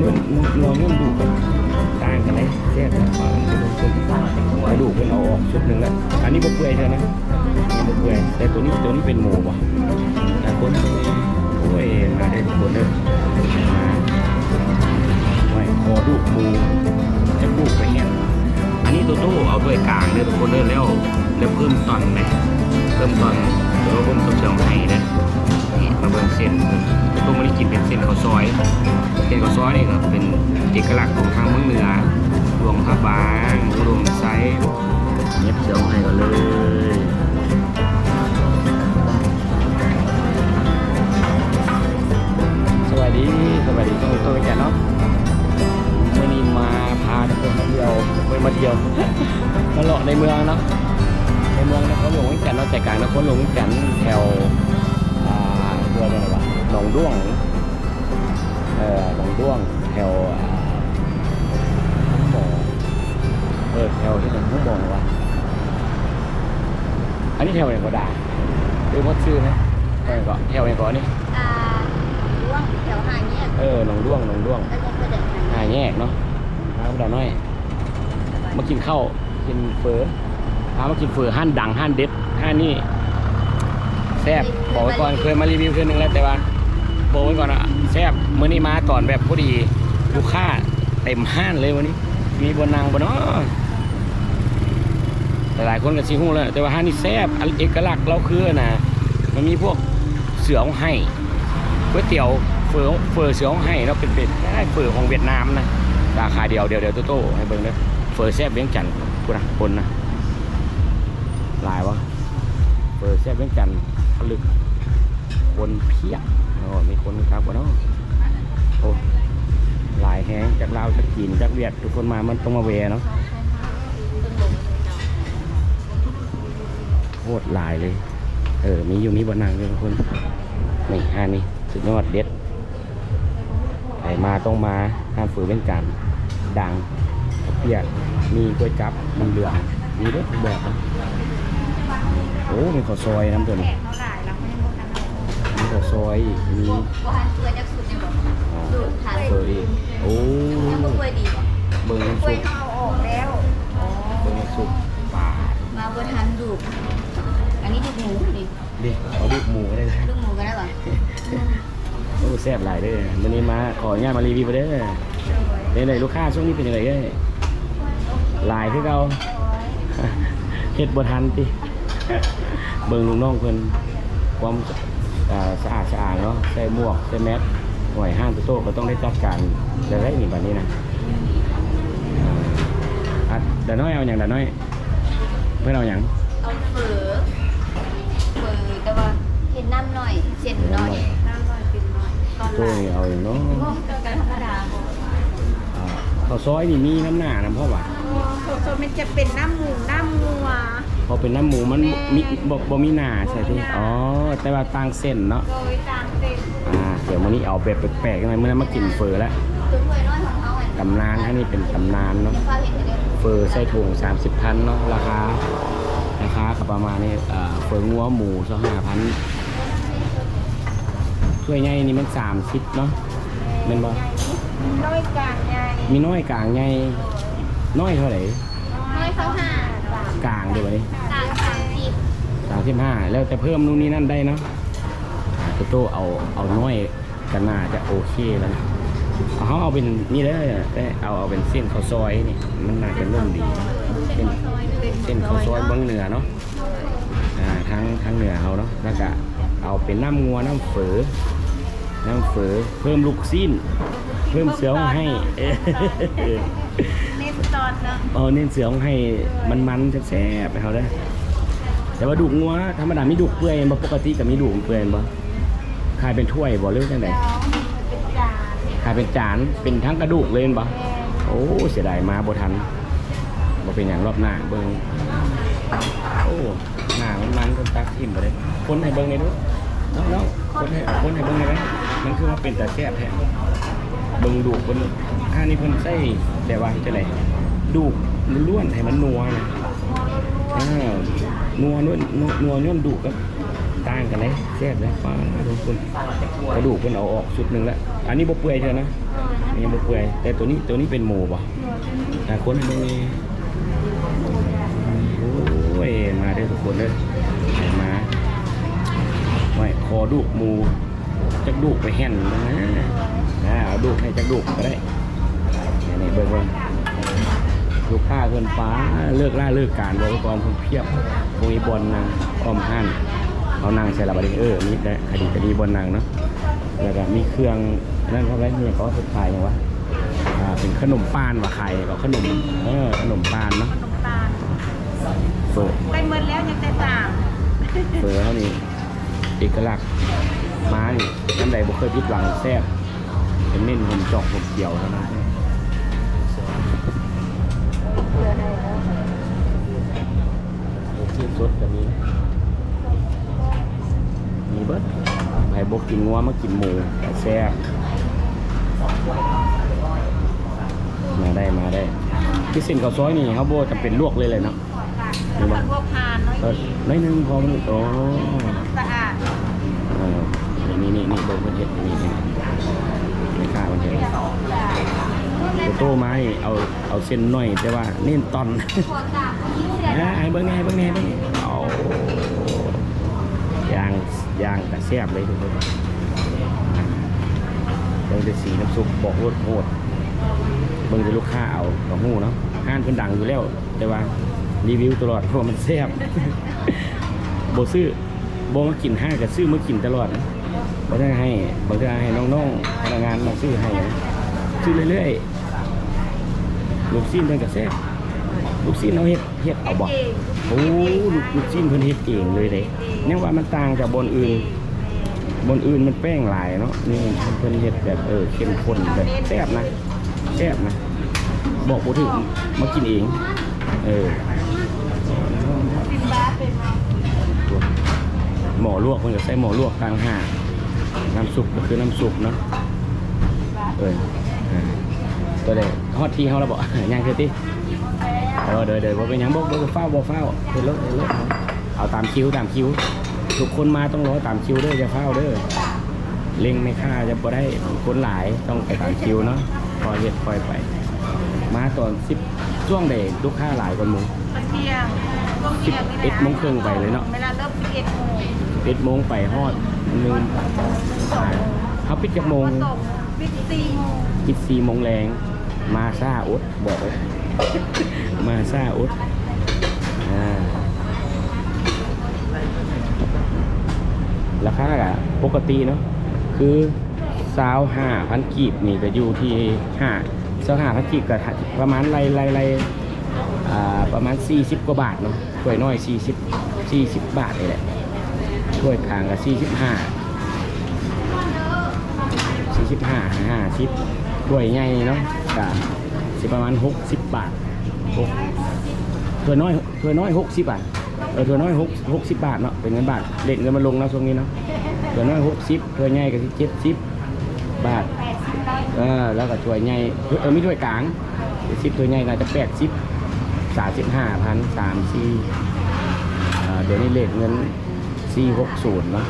นุ่นงัวนุ่นดูกันต่างกันเลยแซ่บนะปลาคนกระดูกเป็นเอาออกชุดหนึ่งแล้วอันนี้บ่เปื่อยใช่ไหมอันนี้บ่เปื่อยแต่ตัวนี้ตัวนี้เป็นหมูว่ะแต่คนโอ้ยมาได้ทุกคนเลยมาไว้คอดูกหมูจะบุกไปแห้งอันนี้ตัวโต้เอาด้วยกลางเลยทุกคนเลยแล้วแล้วเพิ่มตอนไหมเพิ่มตอนเดี๋ยวเราเพิ่มตัวเชียงไห้นะนี่ มาเบิ่งเส้นตัวโต้ไม่ได้กินเป็นเส้นข้าวซอยเส้นข้าวซอยนี่ก็เป็นเอกลักษณ์ของทางเมืองเหนือหลวงพระบางหลวงไซเย็บเชียวให้ก่อนเลยสวัสดีสวัสดีต้องตัวกันเนาะวันนี้มาพาทุกคนมาเที่ยวไปมาเที่ยวมาเลาะในเมืองเนาะในเมืองนครหลวงวิจันทร์เนาะใจกลางนครหลวงวิจันทร์แถว เรืออะไรวะหนองด้วง เออหนองด้วงแถวอ่าห้องหมอเออแถวที่เป็นห้องหมอวะอันนี้แถวไหนก็ได้หรือพดชื่อไหมแถวไหนก็แถวไหนก็นี่อ่าร่วงแถวหางเนี่ยเออหนองด้วงหนองด้วงแล้วก็เสด็จหางหาแยกเนาะพาดาน้อย มากินข้าวกินเฟอพามากินเฟอห้านดังห้านเด็ดห้านนี่ แซ่บบอกไว้ก่อนเคยมารีวิวเทื่อนึงแล้วแต่ว่าบอกไว้ก่อนอะแซ่บมื้อนี้มาตอนแบบพอดีลูกค้าเต็มห้านเลยวันนี้ มีบนนางบนเนาะแต่หลายคนก็ชิฮู้แล้วแต่ว่าห้านนี่แซ่บอันเอกลักษณ์เราคือนะมันมีพวกเสือของไห้ก๋วยเตี๋ยวเฟอเฟอเสือของไห้เนาเป็นเป็นได้เฟอของเวียดนามนะราคาเดียวเดียวเดียวโตๆให้เบิ่งเด้อเฟอแซ่บเวียงจันทร์พูนะคนนะลายวะเฟอแซ่บเวียงจันทร์ ผลึก คนเพียบโอ้มีคนครับวะเนาะโอ้หลายแฮงจากลาวจากจีนจากเวียดทุกคนมามันต้องมาเวเนาะโคตรหลายเลย เออ มีอยู่มีบนนางเลยทุกคนนี่ห้านี่สุดยอดเด็ดใครมาต้องมาห้ามฝืนเล่นกันดังเปียกมีก๋วยจับมันเหลืองมีเด้อบอกนะโอ้มีข้าวซอยน้ำตัวนี้ ข้าวซอยอีกมีว่าหันเกลือจากสุดเนี่ยบอกอ๋อดูดทานเฟอร์อีกโอ้ยังบ่เคยดีบอกเบิ้งน้ำเคซุปเอาออกแล้วอ๋อเบิ้งน้ำซุปปลามาบนทันดูดอันนี้ดูดหมูนี่ดิเอาลูกหมูก็ได้เลยลูกหมูกันได้ปะโอ้แซ่บหลายเด้อวันนี้มาขออนุญาตมารีวิวเด้อเด้อเลยลูกค้าช่วงนี้เป็นยังไงเอ้ยหลายคือเก่าเฮ็ดบ่ทันติเบิ่งลูกน้องเพิ่นความ สะอาดสะอาดเนาะใส่หมวกใส่แมสหน่วยห้างตัวโตก็ต้องได้จัดการได้ไรนี่บัดนี้นะอ่าอะเดี๋ยวน้อยเอาอย่างเดี๋ยวน้อย เพิ่นเอาอย่างเอาเฝอเฝอแต่ว่าเห็นน้ำหน่อยเส้นหน่อยน้ำหน่อยเป็นหน่อยตอนตัวหลังนี้เอาอย่างเนาะงงกันธรรมดาบอกอ่าข้าวซอยนี่มีน้ำหน้าน้ำพ่อว่ะโซมันจะเป็นน้ำหมูน้ำงัว พอเป็นน้ำหมูมันมีบ่บ่มีหน้าใช่ที่อ๋อแต่ว่าต่างเส้นเนาะโดยตามเต็มอ่าเดี๋ยววันนี้เอาแบบแปลกๆหน่อยเมื่อนั้นมากินเฟอแล้วตัวถ้วยน้อยของเขาอะตำนานอันนี้เป็นตำนานเนาะยังฟ้าเห็นเลยเฟอร์ใส่ถุง30พันเนาะราคาราคาก็ประมาณนี้อ่าเฟอร์งัวหมูสักห้าพันถ้วยใหญ่นี่มัน30เนาะเป็นบ่น้อยกลางใหญ่มีน้อยกลางใหญ่น้อยเท่าไหร่น้อยเขาห้ากลาง เดี๋ยววันนี้กลางสามสิบสามสิบห้าแล้วแต่เพิ่มนู่นนี่นั่นได้เนาะโตโต้เอาเอาน้อยกันน่าจะโอเคแล้วนะเอาเขาเอาเป็นนี่ได้อแต่เอาเอาเป็นเส้นข้าวซอยนี่มันน่าจะนุ่มดีเส้นเส้นข้าวซอยเบางเหนือเนาะอ่าทั้งทั้งเหนือเขาเนาะแล้วก็เอาเป็นน้ำงัวน้ำเฝอน้ำเฝอเพิ่มลูกซีนเพิ่มเสือของให้ เออเน้นเนาะเออเน้นเสือของให้มันมันๆแซ่บๆไปเขาได้อแต่ว่าดุกงัวธรรมดามีดุกเปื่อยบ่ปกติกับมีดุกเปื่อยบ่ขายเป็นถ้วยบ่หรือจังไดแล้วเป็นจานขายเป็นจานเป็นทั้งกระดูกเลยเห็นบ่ โอ้เสียดายมาบ่ทันบ่เป็นอย่างรอบหน้าเบิ่งโอ้หน้ามันมันคนตักทิ่มบ่ได้คนให้เบิ่งหน่อยดูน้องๆคนให้คนให้เบิ่งหน่อยนะมันคือว่าเป็นตาแซ่บแท้เบิ่งดุกเพิ่นอ่านี่เพิ่นใส่แต่ว่าจังได ดุกล้วนให้มันนัวนะอ้าวนัวนุ่นนัวนัวนุ่นดุกับต่างกันเลยแซ่บเลยฟ้าทุกคนกระดูกเพิ่นเอาออกชุดหนึ่งแล้วอันนี้บเปื่อยเท่านะอันนี้บ่เปื่อยแต่ตัวนี้ตัวนี้เป็นหมูบ่แต่คนตรงนี้โอ้ยมาเด้ทุกคนเด้อมาไว้คอดูกหมูจักดูกไปแห่นนะเอาดูกให้จักดูกก็ได้นี่เบิ่งเบิ่ง ลูกค้าเพิ่นฟ้าเลิกล่าเลิกการบ่ไว้ก่อนเพิ่นเพียบพวกนี้บอลนะอ้อมห้านเอานางใส่ละบัดนี้เออนี่ได้คดีคดีบนนางเนาะแล้วก็มีเครื่องนั่นเขาไรเนี่ยเขาสุดท้ายอย่างวะอ่าเป็นขนมปานว่ะไข่กับขนมเออขนมปานเนาะน้ำตาลเปิดไปเมื่อแล้วยังแต่ต่างเปิดเขานี่เอกลักษณ์ม้านี่น้ำใดบ่เคยพิดหวังแซ่บเป็นเน้นผมจอกผมเกี่ยวเท่านั้น สดก็มีมีเบิดไผ่บกกินงัวมากินหมูแต่แซ่บมาได้มาได้ที่เส้นข้าวซอยนี่เขาโบจะเป็นลวกเลยเลยเนาะแล้วก็พวกพานน้อยเออน้อยหนึงพอมันโอ้สะอาดเออนี่นี่นี่เบิ่งเพิ่นเฮ็ดนี่นี่ไม่กล้าเพิ่นเฮ็ดโตโต้ไม้เอาเอาเส้นน้อยแต่ว่าเน้นตอน หัวกาบที่เสียนะให้เบิ่งแหน่ให้เบิ่งแหน่ให้เบิ่งแน่เอาย่างย่างแต่แซ่บเลยทุกคนเบิ่งแต่สีน้ำซุปบอกรสโหดเบิ่งแต่ลูกค้าเอาก็ฮู้เนาะห้านเพิ่นดังอยู่แล้ว แต่ว่ารีวิวตลอดเพราะมันแซ่บโบซื้อบ่มากินห้างก็ซื้อมากินตลอดนะบ่ได้ให้บ่ได้ให้น้องๆพนักงานมาซื้อให้ซื้อเรื่อยๆลูกชิ้นเพิ่นก็แซ่บ ลูกชิ้นเอาเฮ็ดเฮ็ดเอาบ่เองโอ้ลูกลูกชิ้นเพิ่นเฮ็ดเองเลยเด้เนี่ยว่ามันต่างจากบนอื่น บนอื่นมันแป้งหลายเนาะนี่เพิ่นเฮ็ดแบบเออเข้มข้นแบบแซ่บนะแซ่บนะบอกบ่ถึงมากินเอง เออสิบบาทเป็นมาหมอลวกเพิ่นก็ใส่หมอลวกกลางห้างน้ำซุปก็คือน้ำซุปเนาะเอออ่าตัวเด็ฮอดที่เฮาแล้วบ่ย่างคือติ เออเดี๋ยวเดี๋ยวบ่เป็นหยังบ่บ่เฝ้าบ่เฝ้าเฮ็ดรถเฮ็ดรถเอาตามคิวตามคิวทุกคนมาต้องรอตามคิวเด้ออย่าเฝ้าเด้อเล็งไม่ค่าจะบ่ได้คนหลายต้องไปตามคิวเนาะคอยเฮ็ดคอยไป มาตอน10ช่วงใดลูกค้าหลายกว่าหมู่ตะเที่ยงช่วงเที่ยงนี่แหละเอ็ดโมงครึ่งไปเลยเนาะเวลาเริ่มสิบเอ็ดโมงปิดโมงไปฮอดหนึ่งอ่าเขาปิดจากโมงมาส่งปิดสี่โมงปิดสี่โมงแรงมาซาอดบอกเลย มาซาอดราคาอะปกติเนาะคือสาวห้าพันกีบนี่ก็อยู่ที่ห้าสาวห้าพันกีบก็ประมาณไรไรไรอ่าประมาณ 40 กว่าบาทเนาะถ้วยน้อย 40 40 บาทนี่แหละถ้วยกลางก็สี่สิบห้าสี่สิบห้าห้าสิบถ้วยใหญ่เนาะก็สิประมาณหกสิบบาท หกถ้วน้อยถ้วยน้อยหกสิบบาทเออถ้วยน้อยหกหกสิบบาทเนาะเป็นเงินบาทเลทเงินมันลงแล้วช่วงนี้เนาะถ้วยน้อยหกสิบถ้วยใหญ่ก็สิเจ็ดสิบบาทอยเออแล้วก็ถ้วยใหญ่เออไม่ถ้วยกลางสิบถ้วใหญ่น่าจะแปดสิบสามสิบห้าพันสามสี่เดี๋ยวนี้เลทเงินสี่หกศูนย์เนาะ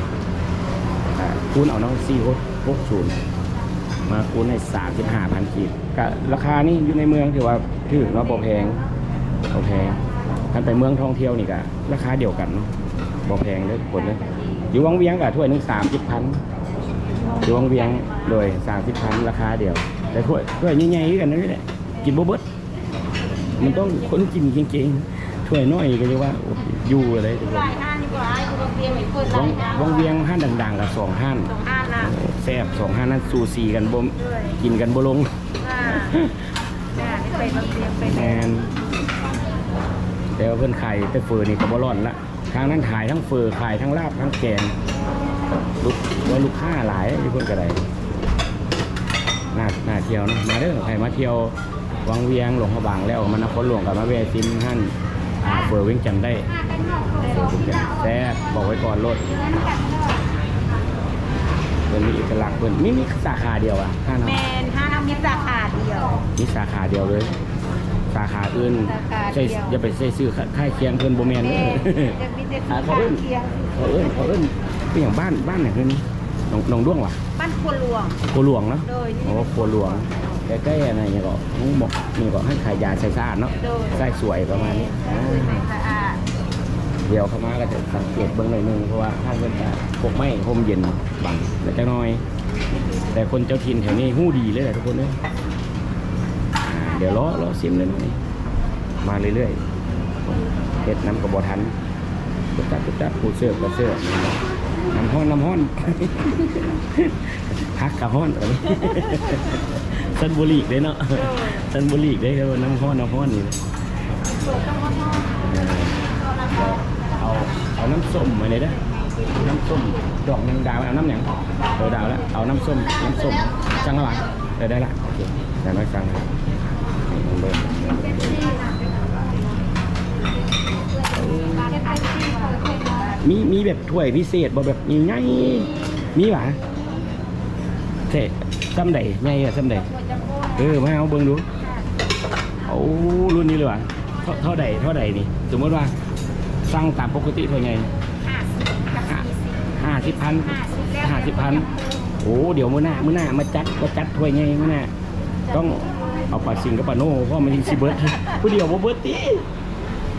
คูณเอาเนาะสี่หกหกศูนย์ มาคูณให้สามสิบห้าพันกีบก็ราคานี่อยู่ในเมืองถือว่าถือเนาะบ่แพงบ่แพงท่านไปเมืองท่องเที่ยวนี่ก็ราคาเดียวกันเนาะบ่แพงเลยคนเลยอยู่วังเวียงกับถ้วยหนึ่งสามสิบพันดวงเวียงโดยสามสิบพันราคาเดียว แต่ถ้วยถ้วยใหญ่ๆกันนั่นแหละกินบ่เบิดมันต้องคนกินจริงๆถ้วยน้อยก็จะว่าโอ้ยอยู่อะไรทุกคนหลายห้านดีกว่าไอ้ตัวเตียงไม่เปิดหวลางยห้านวงเวียงห้านดังๆกับสองห้าน ซ่บสองห้านนั้นซูซีกันบ่ด้วยกินกันบ่ลงอ่าจ้านี่ไปบางเตียงไปแมแล้วนแต่ว่าเพิ่นขายแต่เฟอร์นี่ก็บ่ร่อนละทางนั้นขายทั้งเฟอร์ขายทั้งลาบทั้งแกงลูกว่าลูกค้าหลายที่เพิ่นก็ได้น่าน่าเที่ยวเนาะมาเด้อใครมาเที่ยววังเวียงหลวงพระบางแล้วมานครหลวงกับมาแวะซิมท่านอ่าเฟอร์เวียงจันทน์ได้เฟอร์เวียงจันทน์แซ่บบอกไว้ก่อนรถ เพิ่นมีเอกลักษณ์เพิ่นมีมีสาขาเดียวอะห้านแมเนาะนห้าน้ำมิตรสาขาเดียว มีสาขาเดียวเลย สาขาอื่นสาขาใช่เดียวอย่าไปใส่ซื้อค่ายเคียงเพิ่นบ่แม่นแมเด้อนจะมีแต่อ่าสาเขาขาเอิ้นเคียงเขาเอิ้นเขาเอิ้นเป็นอย่างบ้านบ้านไหนเพิ่นน้องน้องด้วงวะบ้านครัวหลวงครัวหลวงเนาะโดยโอ้ครัวหลวงใกล้ๆอะไรอย่างเงี้ยก็น้องบอกนี่ก็ให้ขายยาใส่สะอาดเนาะโดย ใส่สวยประมาณนี้อ่าสะอาด เดี๋ยวเข้ามาก็จะสังเกตเบื้องหน่อยนึงเพราะว่าถ้าเกิดจะพวกไม้ห่มเย็นบังแล้วจะน้อย แต่คนเจ้าถิ่นแถวนี้หู้ดีเลยแหละทุกคนเลยอ่าเดี๋ยวล้อล้อซิมเลยหน่อยมาเรื่อยๆเฮ็ดน้ำกระบอกทันกุจับกุจับปูเสื้อกระเสื้อน้ำห้อนน้ำห้อนพักกระห้อนอะไรสันบุรีเลยเนาะสันบุรีเลยครับน้ำห้อนน้ำห้อนนี่าเอาน้ำส้มมาเลยนะน้ำส้มดอกหนึ่งดาวเอาน้ำหยังเออดาวแล้วเอาน้ำส้มน้ำส้มจังละหวะเออได้ละโอเคแต่น้อยจังนะนี่ลองเบิ่งมีมีแบบถ้วยพิเศษบ่แบบมีไงมีหวะเท่ซ้ำใดไงอะซ้ำใดเออมาเอาเบิ่งดูเอารุ่นนี้เลยวะเท่าใดเท่าใดนี่สมมติว่า สั่งตามปกติเท่าไงห้าสิบกับสี่สิบห้าสิบพันห้าสิบแล้วห้าสิบพันโอ้เดี๋ยวมื้อหน้ามื้อหน้ามาจัดมาจัดถ้วยไงมื้อหน้าต้องเอาปลาสิงกับปลาโน่เพราะมันสิเบิดผู้เดียวบ่เบิดติ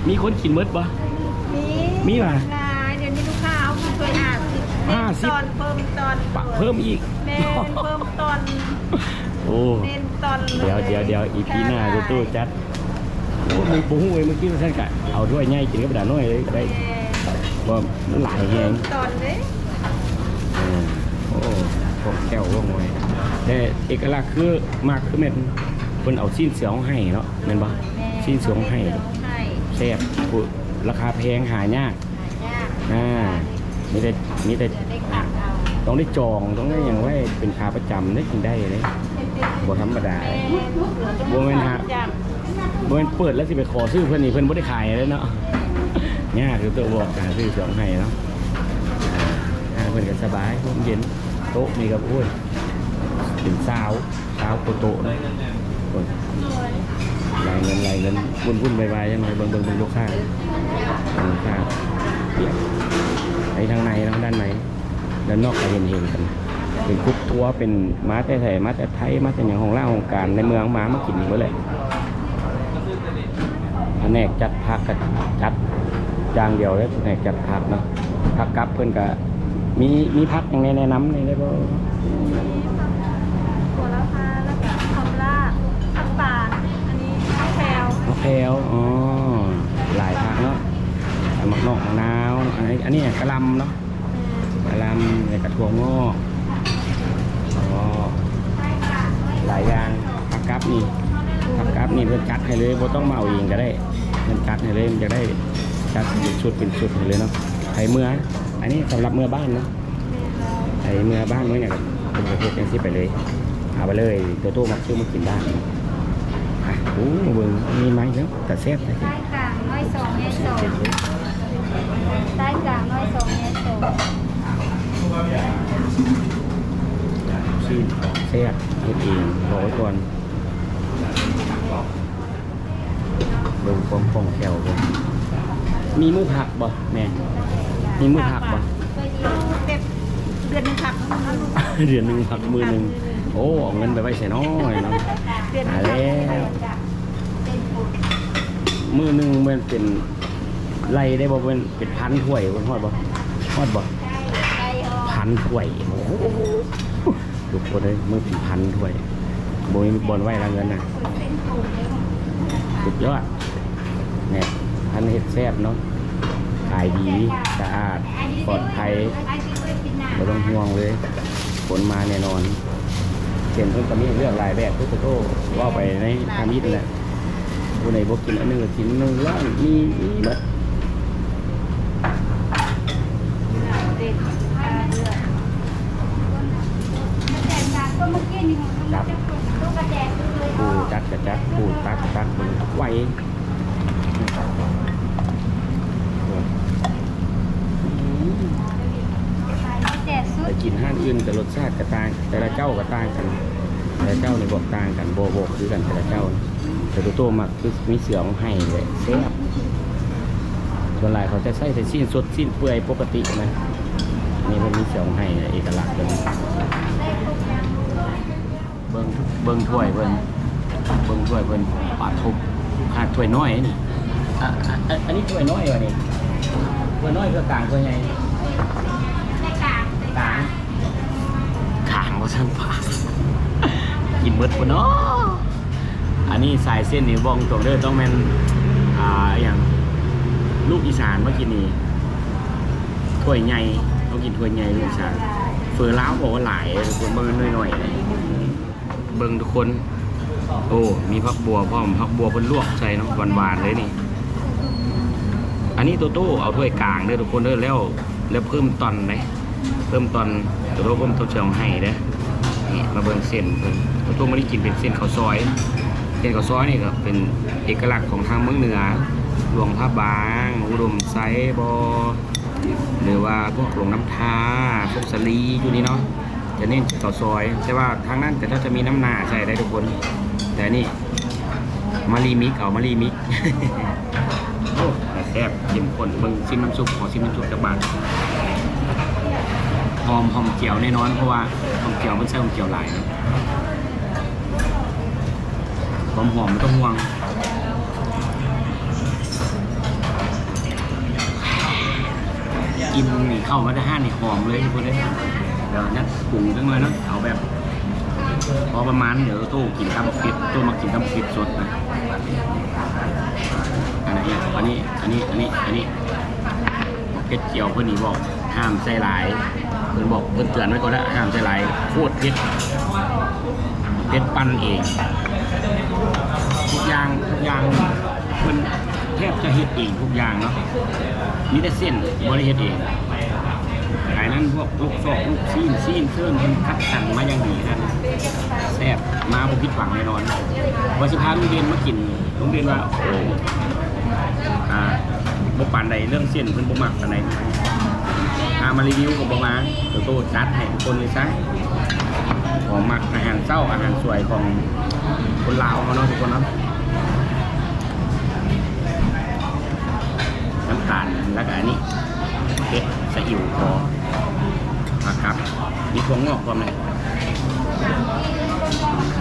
มีคนกินเบิดปะมีมีป่ะหลายเดี๋ยวนี้ลูกค้าเอามาช่วยห้าสิบห้าสิบตอนเพิ่มตอนปะเพิ่มอีกแม่เพิ่มตอนโอ้เน้นตอนเดี๋ยวเดี๋ยวเดี๋ยวอีพีหน้าตู้ตู้จัดโอ้ มึงปูหูเว้ยเมื่อกี้ท่านกะเอาด้วยง่ายกินกับปลาโน่เลยได้ว่ามันหลายแฮงตอนเลยอืมโอ้พวกแก้วพวกมวยแต่เอกลักษณ์คือมากคือแม่นเพิ่นเอาชิ้นเสือของให้เนาะแม่นบ่ชิ้นเสือของให้ให้แซ่บผู้ราคาแพงหายากยากอ่ามีแต่มีแต่จะได้ขัดเอาต้องได้จองต้องได้อย่างไว้เป็นขาประจำได้กินได้เลยบ่ธรรมดาแม่บ่แม่นฮะจ บ่แม่นเปิดแล้วสิไปขอซื้อเพิ่อนนี่เพิ่อนบ่ได้ขายเลยเนาะยากคือตัวบอกหารซื้อสองให้เนาะเพิ่อนก็สบายร่มเย็นโต๊ะนี่ก็โอ้ยเป็นสาวสาวโตโตๆนะโอ้ยรายเงินรายเงินวุ่นวุ่นวายๆยังไงเบิ่งเบิ่งเบิ่งลูกค้างลูกค้าเปียกไปทางในทางด้านในด้านนอกก็เห็นเห็นกันเป็นกรุ๊ปทัวเป็นมาแต่ไทยมาแต่ไทยมาแต่อย่างของล่าของการในเมืองมามากินอีกเมื่อไหร่ แผนกจัดพักกับจัดจางเดียวเลยแผนกจัดพักเนาะพักกลับเพื่อนก็มีมีพักอย่างในแนะนำในได้บ่ตัวละพาแล้วก็คำลาบผักปานอันนี้ข้าวแพรวมะพร้าวอ๋อหลายผักเนาะมะนอกมะนาวอันนี้อันนี้กะหลำเนาะกะหลำในกระถั่วงอกอ๋อหลายอย่างผักกับนี่ผักกับ นี่เพิ่นจัดให้เลยบ่ต้องมาเอาเองก็ได้เพิ่นจัดให้เลยมันจะได้จัดเป็นชุดเป็นชุดให้เลยเนาะไถเมื่ออันนี้สำหรับเมื่อบ้านเนาะไถเมื่อบ้านเมื่อเนี่ยเป็นประเภทจังซี่ไปเลยเอาไปเลยตัวโตมักชื่อมากินได้อะโอ้เบิ่งมีไหมแล้วแต่แซ่บแต่ใต้กลางน้อยสองแง่สองใต้กลางน้อยสองแง่สองชีสแซ่บเฮ็ดเองรอไว้ก่อนเบิ่ง ความคล่องแคล่วเบิ่งมีมือผักบ่แม่มีมือผักบ่เคยดีเด็ดเดือนหนึงผักเดือนหนึงผักมือหนึงโอ้เอาเงินไปไว้ใส่น้อยเนาะเดือนหหานึงแล้วเป็นปุ๋ยมือหนึงมันเป็นไล่ได้บ่เป็นเป็นพันถ้วยบ่ฮอดบ่ฮอดบ่ไก่ออกพันถ้วยโอ้โหทุกคนเลยมือเป็นพันถ้วยโบยบอลไว้ละเงินนะเป็นปุ๋ยเลยสุดยอด เนี่ยพันเห็ดแซ่บเนาะขายดีสะอาดปลอดภัยไอ้ที่เคยกินน้ำไม่ต้องห่วงเลยผลมาแน่นอนเขียนเพิ่นก็มีเรื่องหลายแบบทุกโตว่าไปในทามิดนั่นแหละผู้ใดบ่กินอันหนึงก็กินหนึงแล้วมีมีหมดเด็ดอ่าเลือดแต่การก็เมื่อกี้นี่มันจะลูกกระแจเลยปูจัดกระจัดปูตักตักเบิ่งไหว แจกสุ ไป ด กินห้านอื่นแต่ร สชาติก็ต่างแต่ละเจ้าก็ต่างกัน แต่ละเจ้าในบอกต่างกันโบโบคือกันแต่ละเจ้า แต่ตัวโตมักคือมีเสือของให้เลยแซ่บส่วนหลายเขาจะใส่แต่สิ้นสดสิ้นเปื่อยปกตินะนี่เพิ่นมีเสียงให้เอกลักษณ์เพิ่นเบิ่งเบิ่งถ้วยเพิ่นเบิ่งถ้วยเพิ่นปาดทุบหากถ้วยน้อยนี่อะอะอะอันนี้ถ้วยน้อยวะนี่ถ้วยน้อยคือกลางถ้วยใหญ่ ลางว่าซั่นป่ากินเบิดบ่เนาะอันนี้สายเส้นนี่บ่งตรงเด้อต้องแมนอ่าอย่างลูกอีสานมากินนี่ถ้วยใหญ่ต้องกินถ้วยใหญ่ลูกชายเฟอร์ล้าวบอกว่าหลายทุกคนเบิ่งหน่อยๆเบิ่งทุกคน โอ้มีผักบัวพร้อมผักบัวเพิ่นลวกใส่เนาะหวานๆเลยนี่ อันนี้โตโต้เอาถ้วยกลางเด้อทุกคนเด้อแล้ว แล้วเพิ่มตอนเลยเพิ่มตอนโตโต้เพิ่มตัวเชียงให้เด้อ นี่มาเบิ่งเส้นเพิ่นโตโต้ไม่ได้กินเป็นเส้นข้าวซอยเส้นข้าวซอยนี่ก็เป็นเอกลักษณ์ของทางเมืองเหนือหลวงพระบางอุดมไซบอหรือว่าพวกหลวงน้ำทาพวกสลีอยู่นี่เนาะจะเน้นต่อซอย แต่ว่าทางนั้นแต่ถ้าจะมีน้ำหนาใส่ได้ทุกคน แต่นี่มารีมิกเอามารีมิกโอ้แต่แซ่บเข้มข้นเบิ่งซิมน้ำซุปขอซิมน้ำซุปจากบ้านหอมหอมเจียวแน่นอนเพราะว่า หอมเจียวมันใส่หอมเจียวหลายนะความหอมไม่ต้องห่วงกินนี่เข้ามาได้ห้านี่หอมเลยทุกคนเลยเดี๋ยวนัดปรุงจังเลยเนาะเอาแบบพอประมาณเดี๋ยวตู้กินตำเผ็ดตู้มากินตำเผ็ดสดนะอันนี้อันนี้อันนี้อันนี้อันนี้เผ็ดเจียวเพื่อนนี่บอก ห้ามใส่หลายเพื่นบอกเพื่อนเตือนไว้ก่อนแล้วห้ามใส่หลายโคตรเผ็ดเผ็ดปั้นเองทุกอย่างทุกอย่างเพื่นแทบจะเฮ็ดเองทุกอย่างเนาะมีแต่เส้นบริเฮ็ดเองขายนั้นพวกลูกซอกลูกซีนซีนเครื่องมันคัดสรรมาอย่างดีนะแซ่บมาบ่ผิดหวังแน่นอนว่าสิพาลุงเรียนมากินลุงเรียนว่าโอ้อ่าบ่ปานใดเรื่องเส้นเพิ่นบ่มักปานใด พามารีวิวก็บ่มาเดี๋ยวโตจัดให้ทุกคนเลยซะของมักอาหารเช้าอาหารสวยของคนลาวเขาเนาะทุกคนเนาะน้ำตาลแล้วก็อันนี้เผ็ดสะอิ่วพอนะครับ มีถั่วงอกพร้อมไหม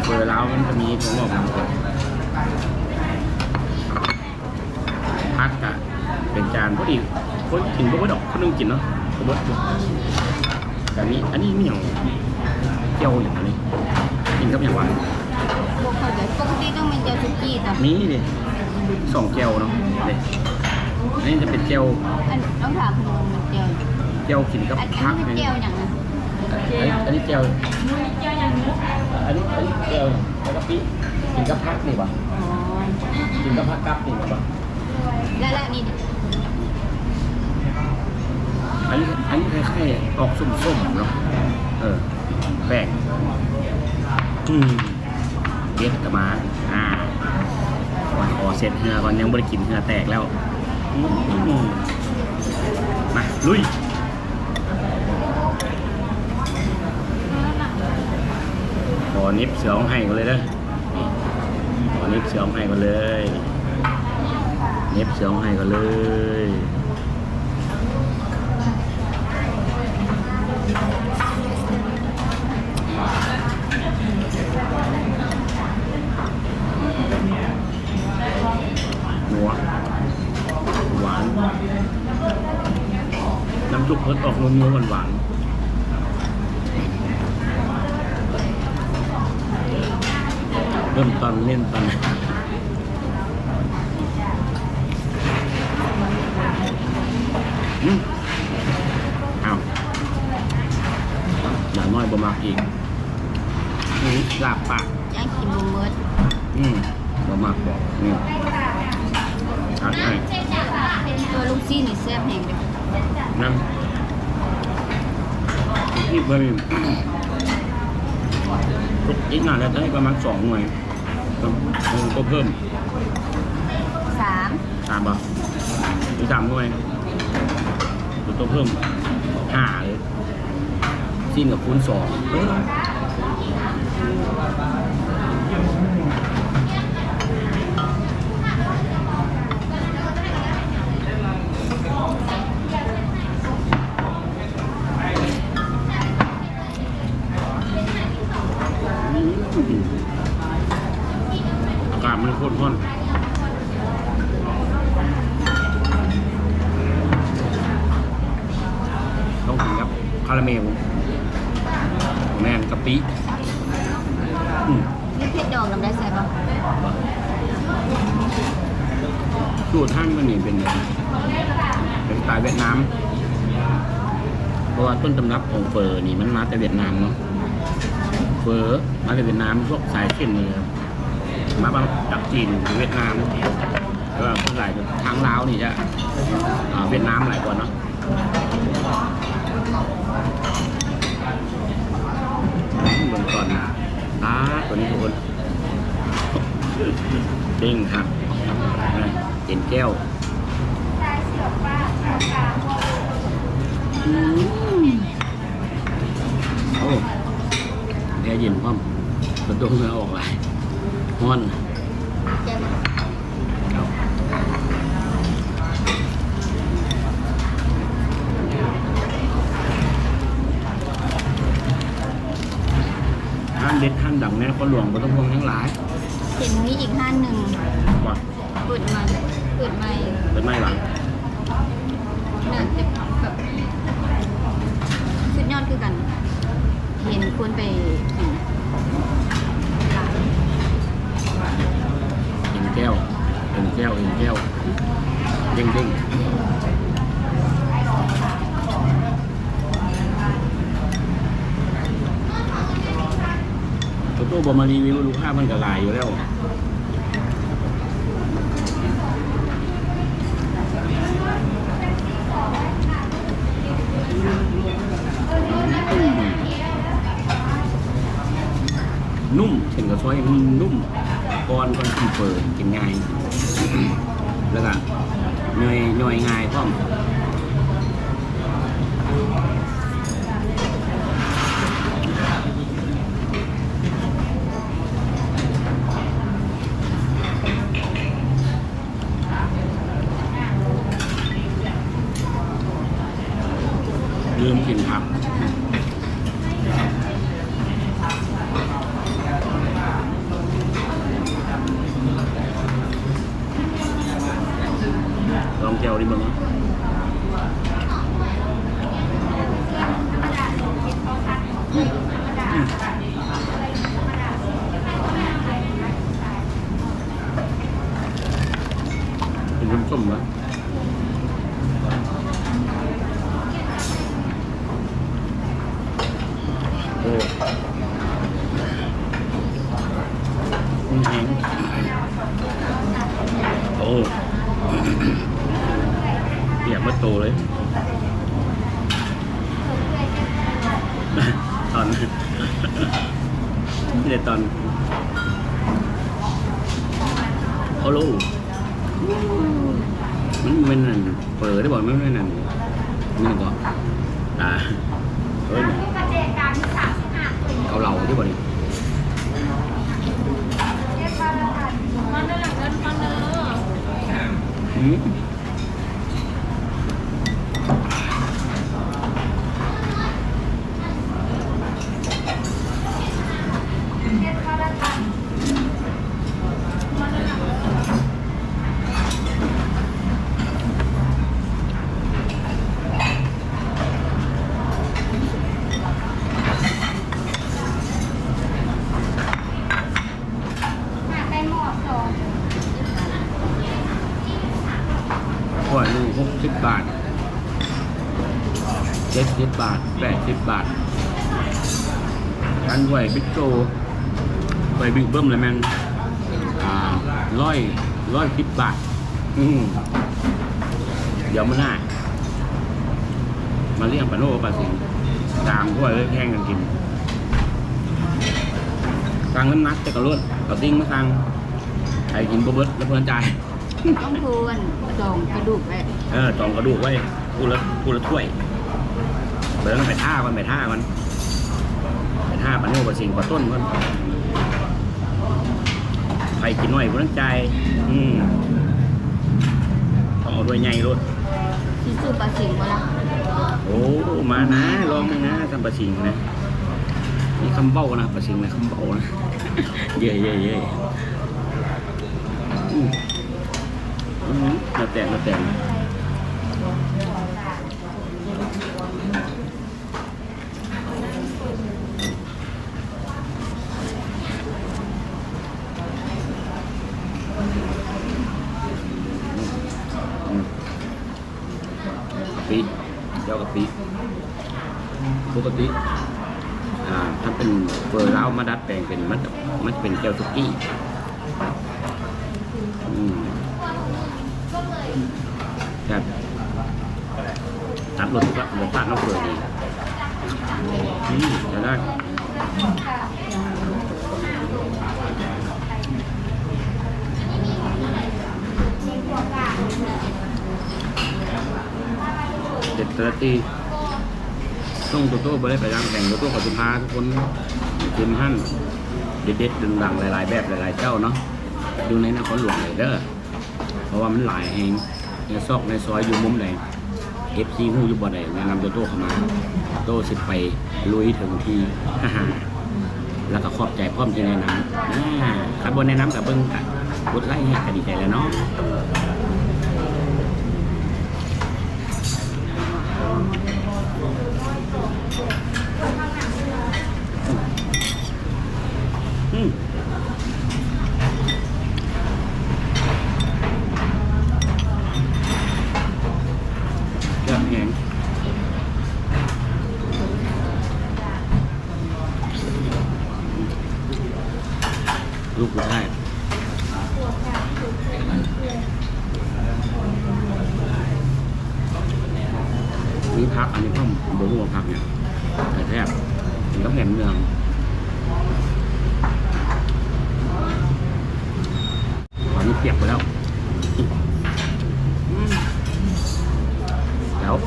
เปิดแล้วมันจะมีถั่วงอกนำก่อนพักอะเป็นจานพอดีคนกินก็ไม่ดอกคนนึงกินเนาะ ก็บดอยู่แต่นี้ อันนี้มีอย่างเจียวอย่างนี้กินกับอย่างหวานพวกเขาจะปกติต้องเป็นเจ้าสุกี้แต่นี่ดิสองเจียวเนาะเด็อันนี้จะเป็นเจียวอันต้องถามคุณลุงมันเจียวเจียวกินกับอันพักอันนี้นี่เจียวอย่างนะอันนี้อันนี้เจียวเจียวอย่างนี้อันนี้อันนี้เจียวแล้วก็ปีกินกับพักนี่ป่ะอ๋อกินกับพักกับนี่ป่ะแล้วแล้วนี่ดิ อันนี้อันนี้คล้ายๆออกส้มๆเนาะเออแปลกอืมเด็ดกับมาอ่ามาขอเสร็จเหือก่อนยังไม่ได้กินเหือแตกแล้วมมาลุยขอนิบเสือของให้กันเลยเด้อนี่ขอนิบเสือของให้กันเลยเนิบเสือของให้กันเลย นัวหวาน น้ำซุปเพิ่นออกนัวๆหวานๆเริ่มตอนเล่นตอนอืมอ้าวอย่างน้อยบ่มากอีกนี่ลาบปากย่างกินบุเมิดอืมบ่มากบอกนี่ ชัดให้ตัวลูกซี่นี่แซ่บแห้งเลยน้ำนี่เพิ่มอีกหน่อยแล้วจะให้ประมาณสองหน่วยต้องก็เพิ่มสามสามป่ะหรือสามหน่วยตัวตัวเพิ่มห้าเลยสิ้นกับคูณสองาราเมลแม่นกะปิอืมนี่เผ็ดดองน้ำได้ใส่ปะสูตรท่านมันนี่เป็นเป็นสไตล์เวียดนามเพราะว่าต้นตำรับของเฟอร์นี่มันมาแต่เวียดนามเนาะเฟอร์มาจากเวียดนามพวกสายเส้นนี่ครับมาบางจากจีนหรือเวียดนามแล้วก็คนหลายทางลาวนี่จะอ่เวียดนามหลายกว่าเนาะ บิ่งก่อนนะตาตัวนี้ทุกคนเด้งครับเห็นแก้วโอ้แอร์เย็นพร้อมประตูเมื่ออกหลยฮ้อนแจ่มครับานเด็ดห้านดังแม่นคนหลวงก็ต้องพวงทั้งหลายเห็นมีอีกห้านหนึ่งว่าเปิดมาเปิดใหม่เป็นไม่หวังน่าจะแบบสุดยอดคือกัน เห็นควรไปกินเห็นแก้วเห็นแก้วเห็นแก้วเด้งเด้ง ตัวตู้บอมารีวิวลูกค้ามันก็หลายอยู่แล้วนุ่มเช่นกับซอยมันนุ่มก้อนก้อนเปิดกินง่าย แล้วก็ย่อยย่อยง่ายพร้อมลืมกินผัก ลองแก้วดิมึง เป็นน้ำส้มนะโอ้มันแห้งโอ้ เปียกมาโตเลย ตอน นี่เลยตอนเขาลูมันเป็นนั่นเปิดได้บอกไม่เป็นนั่นนี่ก็อ่าเฮ้ยเอาเหล่าที่บอกนี่ มันได้หลังเงินมันเนอะ อืมถ้วยหนึงหกสิบบาทเจ็ดสิบบาทแปดสิบบาทการไหวบิ๊กโตไหวบิ๊กเบิ้มเลยแมนอ่าร้อยร้อย สิบบาท อืมเดี๋ยวมันหน้ามาเลี้ยงปลาโน่ปลาสิงตามถ้วยเลยแข่งกันกินสั่งน้ำหนักแต่กระลุ่นกระติ้งมาสั่งใครกินบ่เบิดแล้วเพื่อนจ่ายต้องทวนดองกระดูกไว้เออตองกระดูกไว้กูละกูละถ้วยเบิร์นไปท่ามันไปท่ามันไปท่าปลาโน่ปลาสิงปลาต้นมัน ใครกินหน่อยกูต้องใจายอืมต้องเอาด้วยใหญ่รถที่สูปลาสิงมาละโอ้ มานะลองนะทำปลาสิงนะนี่คำเบ้านะปลาสิงนะคำเบ้านะ เย่เย่เย่มอืมมาแตกมาแตกอืมกะ ปิเจ้ากะปิปกติอ่าถ้าเป็นเฟอร์แล้วมาดัดแปลงเป็นมันมันเป็นแก้วซุกี้อืมครับตัดรสชาติรสชาติน้ำเฟอร์ดีอืมจะได้ เด็ดตระตีต้องโตโต้ไปได้ไปร่างแข่งโตโต้ขอสุภาทุกคนทีมหั่นเด็ดๆดังๆหลาย ๆ แบบหลายๆเจ้าเนาะดูในนครหลวงเลยเด้อเพราะว่ามันหลายแห่งในซอกในซอยอยู่มุมไหนเอฟซีหูอยู่บ่ไหนแนะนำโตโต้เข้ามา โต้สิไปลุยถึงที่แล้วก็ขอบใจพร้อมที่แนะนำอ่าขับบนแนะนำกับเบิ้งกันกดไลค์ให้ก็ดีใจแล้วเนาะ อืมเกือบแห้งลูกผู้ชายนี่พักอันนี้ก็บรู้ว่าพักเนี่ยแต่แทบมันก็แหนมเนือง ตอนนี้เปียกไปแล้วอืม แล้ว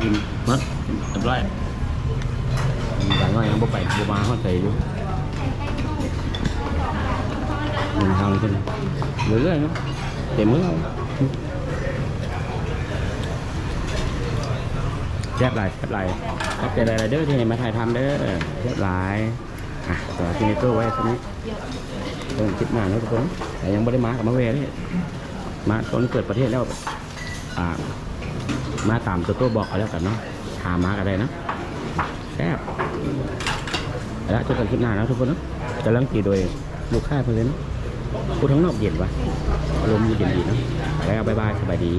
กินมัดเรียบร้อยมีหลายน้อยยังบ่ไปบ่มาเข้าใจอยู่หนึ่งทางขึ้นเรื่ อยๆเนาะเต็มมือเราแซ่บหลายแซ่บหลายขอบใจหลายๆเด้อที่ให้มาถ่ายทำเด้อแซ่บหลายอะต่อที่ในตู้ไว้ตอนนี้เริ่มคิดมาแล้วทุกคน แต่ยังไม่ได้มากับมาเวเลยมาตอนเกิดประเทศแล้วอ่ามาตามตัวตัวบอกเอาแล้วกันเนาะหามากันได้นะแซ่บแล้วเจอกันคลิปหน้านะทุกคนเนาะจะลังตีโดยลูกค้าเพื่อนเนาะพูดทั้งนอกเย็นวะอารมณ์เย็นดีเนาะแล้วบ๊ายบายสบายดี